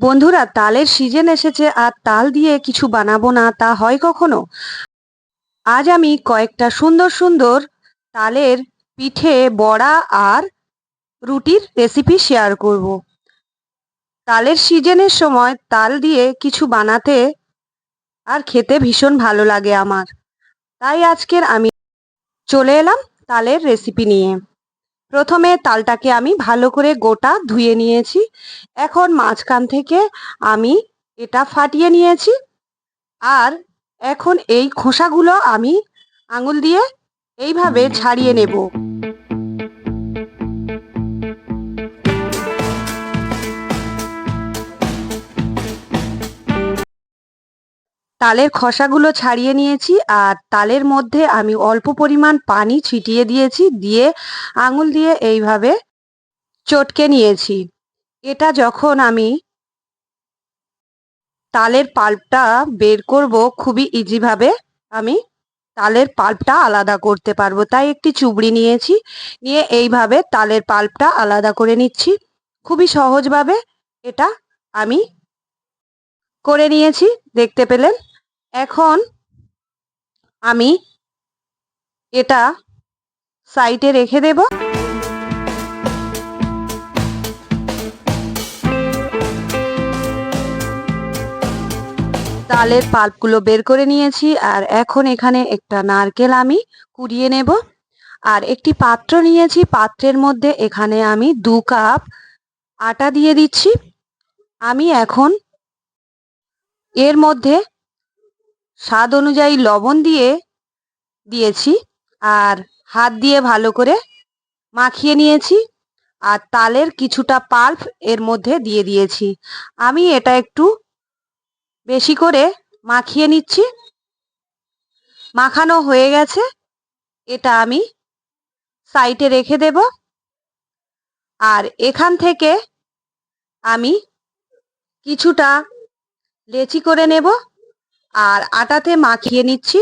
বন্ধুরা, তালের সিজন এসেছে আর তাল দিয়ে কিছু বানাবো না, তা হয় কখনো? আজ আমি কয়েকটা সুন্দর সুন্দর তালের পিঠে বড়া আর রুটির রেসিপি শেয়ার করব। তালের সিজনের সময় তাল দিয়ে কিছু বানাতে আর খেতে ভীষণ ভালো লাগে আমার। তাই আজকের আমি চলে এলাম তালের রেসিপি নিয়ে। প্রথমে তালটাকে আমি ভালো করে গোটা ধুয়ে নিয়েছি। এখন মাঝখান থেকে আমি এটা ফাটিয়ে নিয়েছি। আর এখন এই খোসাগুলো আমি আঙুল দিয়ে এইভাবে ছাড়িয়ে নেব। তালের খসাগুলো ছাড়িয়ে নিয়েছি আর তালের মধ্যে আমি অল্প পরিমাণ পানি ছিটিয়ে দিয়েছি, দিয়ে আঙুল দিয়ে এইভাবে চটকে নিয়েছি। এটা যখন আমি তালের পাল্পটা বের করব, খুবই ইজিভাবে আমি তালের পাল্পটা আলাদা করতে পারব। তাই একটি চুবড়ি নিয়েছি, নিয়ে এইভাবে তালের পাল্পটা আলাদা করে নিচ্ছি। খুবই সহজভাবে এটা আমি করে নিয়েছি, দেখতে পেলেন? এখন আমি এটা সাইডে রেখে দেব। তালের পাল্পগুলো বের করে নিয়েছি আর এখন এখানে একটা নারকেল আমি কুড়িয়ে নেব। আর একটি পাত্র নিয়েছি, পাত্রের মধ্যে এখানে আমি দু কাপ আটা দিয়ে দিচ্ছি। আমি এখন এর মধ্যে স্বাদ অনুযায়ী লবণ দিয়ে দিয়েছি আর হাত দিয়ে ভালো করে মাখিয়ে নিয়েছি আর তালের কিছুটা পাল্প এর মধ্যে দিয়ে দিয়েছি। আমি এটা একটু বেশি করে মাখিয়ে নিচ্ছি। মাখানো হয়ে গেছে। এটা আমি সাইডে রেখে দেব। আর এখান থেকে আমি কিছুটা লেচি করে নেব। আর আটাতে মাখিয়ে নিচ্ছি।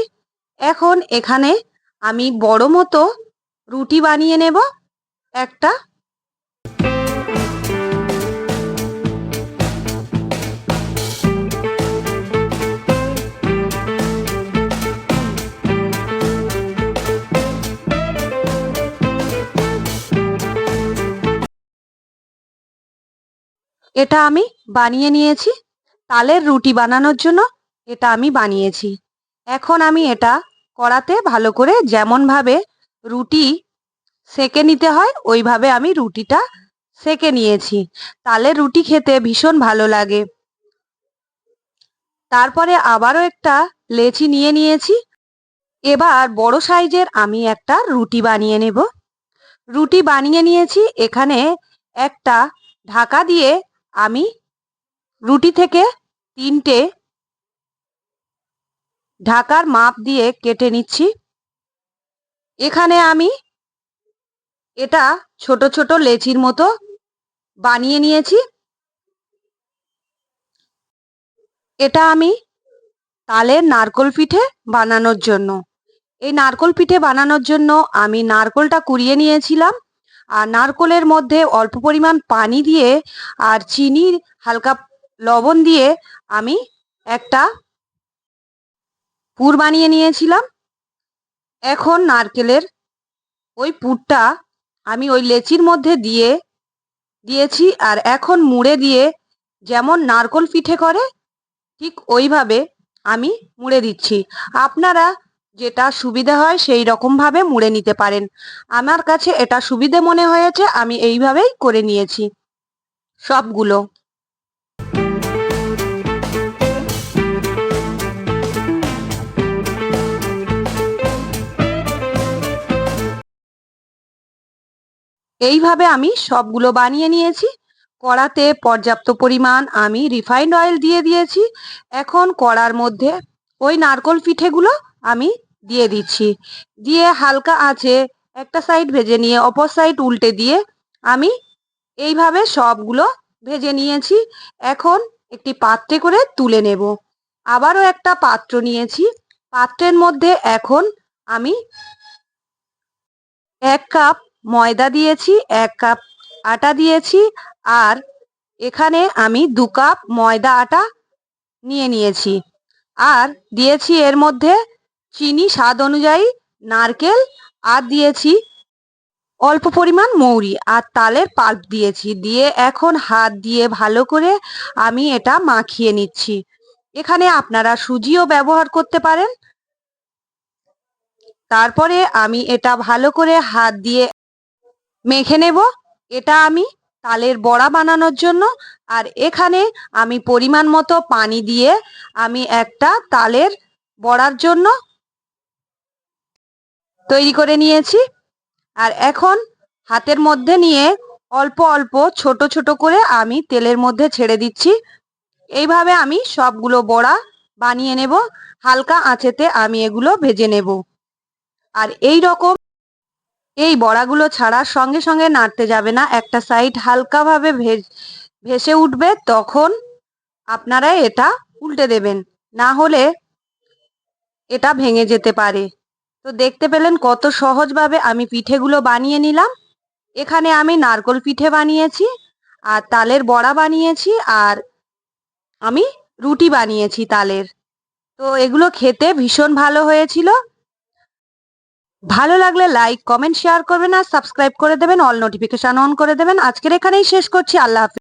এখন এখানে আমি বড় মতো রুটি বানিয়ে নেব। একটা এটা আমি বানিয়ে নিয়েছি। তালের রুটি বানানোর জন্য এটা আমি বানিয়েছি। এখন আমি এটা কড়াতে ভালো করে যেমনভাবে রুটি সেকে নিতে হয়, ওইভাবে আমি রুটিটা সেকে নিয়েছি। তালে রুটি খেতে ভীষণ ভালো লাগে। তারপরে আবারও একটা লেচি নিয়ে নিয়েছি। এবার বড় সাইজের আমি একটা রুটি বানিয়ে নেব। রুটি বানিয়ে নিয়েছি, এখানে একটা ঢাকা দিয়ে আমি রুটি থেকে তিনটে ঢাকার মাপ দিয়ে কেটে নিচ্ছি। এখানে আমি এটা ছোট ছোট লেচির মতো বানিয়ে নিয়েছি। এটা আমি তালের নারকল পিঠে বানানোর জন্য। এই নারকল পিঠে বানানোর জন্য আমি নারকলটা কুড়িয়ে নিয়েছিলাম। আর নারকলের মধ্যে অল্প পরিমাণ পানি দিয়ে আর চিনি হালকা লবণ দিয়ে আমি একটা পুর বানিয়ে নিয়েছিলাম। এখন নারকেলের ওই পুরটা আমি ওই লেচির মধ্যে দিয়ে দিয়েছি আর এখন মুড়ে দিয়ে যেমন নারকল পিঠে করে, ঠিক ওইভাবে আমি মুড়ে দিচ্ছি। আপনারা যেটা সুবিধা হয় সেই রকমভাবে মুড়ে নিতে পারেন। আমার কাছে এটা সুবিধে মনে হয়েছে, আমি এইভাবেই করে নিয়েছি সবগুলো। এইভাবে আমি সবগুলো বানিয়ে নিয়েছি। কড়াতে পর্যাপ্ত পরিমাণ আমি রিফাইন্ড অয়েল দিয়ে দিয়েছি। এখন কড়ার মধ্যে ওই নারকল পিঠেগুলো আমি দিয়ে দিচ্ছি। দিয়ে হালকা আছে একটা সাইড ভেজে নিয়ে অপর সাইড উল্টে দিয়ে আমি এইভাবে সবগুলো ভেজে নিয়েছি। এখন একটি পাত্রে করে তুলে নেব। আবারও একটা পাত্র নিয়েছি। পাত্রের মধ্যে এখন আমি এক কাপ ময়দা দিয়েছি, এক কাপ আটা দিয়েছি আর এখানে আমি দু কাপ ময়দা আটা নিয়ে নিয়েছি। আর দিয়েছি এর মধ্যে চিনি স্বাদ অনুযায়ী, নারকেল আর দিয়েছি অল্প পরিমাণ মৌরি আর তালের পাল্প দিয়েছি। দিয়ে এখন হাত দিয়ে ভালো করে আমি এটা মাখিয়ে নিচ্ছি। এখানে আপনারা সুজিও ব্যবহার করতে পারেন। তারপরে আমি এটা ভালো করে হাত দিয়ে মেখে নেব। এটা আমি তালের বড়া বানানোর জন্য। আর এখানে আমি পরিমাণ মতো পানি দিয়ে আমি একটা তালের বড়ার জন্য তৈরি করে নিয়েছি। আর এখন হাতের মধ্যে নিয়ে অল্প অল্প, ছোট ছোট করে আমি তেলের মধ্যে ছেড়ে দিচ্ছি। এইভাবে আমি সবগুলো বড়া বানিয়ে নেব। হালকা আঁচেতে আমি এগুলো ভেজে নেব। আর এই রকম এই বড়াগুলো ছাড়ার সঙ্গে সঙ্গে নাড়তে যাবে না। একটা সাইড হালকাভাবে ভেসে উঠবে, তখন আপনারা এটা উল্টে দেবেন। না হলে এটা ভেঙে যেতে পারে। তো দেখতে পেলেন কত সহজভাবে আমি পিঠেগুলো বানিয়ে নিলাম। এখানে আমি নারকল পিঠে বানিয়েছি, আর তালের বড়া বানিয়েছি, আর আমি রুটি বানিয়েছি তালের। তো এগুলো খেতে ভীষণ ভালো হয়েছিল। ভালো লাগলে লাইক কমেন্ট শেয়ার করবেন আর সাবস্ক্রাইব করে দেবেন। অল নোটিফিকেশন অন করে দেবেন। আজকের এখানেই শেষ করছি। আল্লাহ হাফিজ।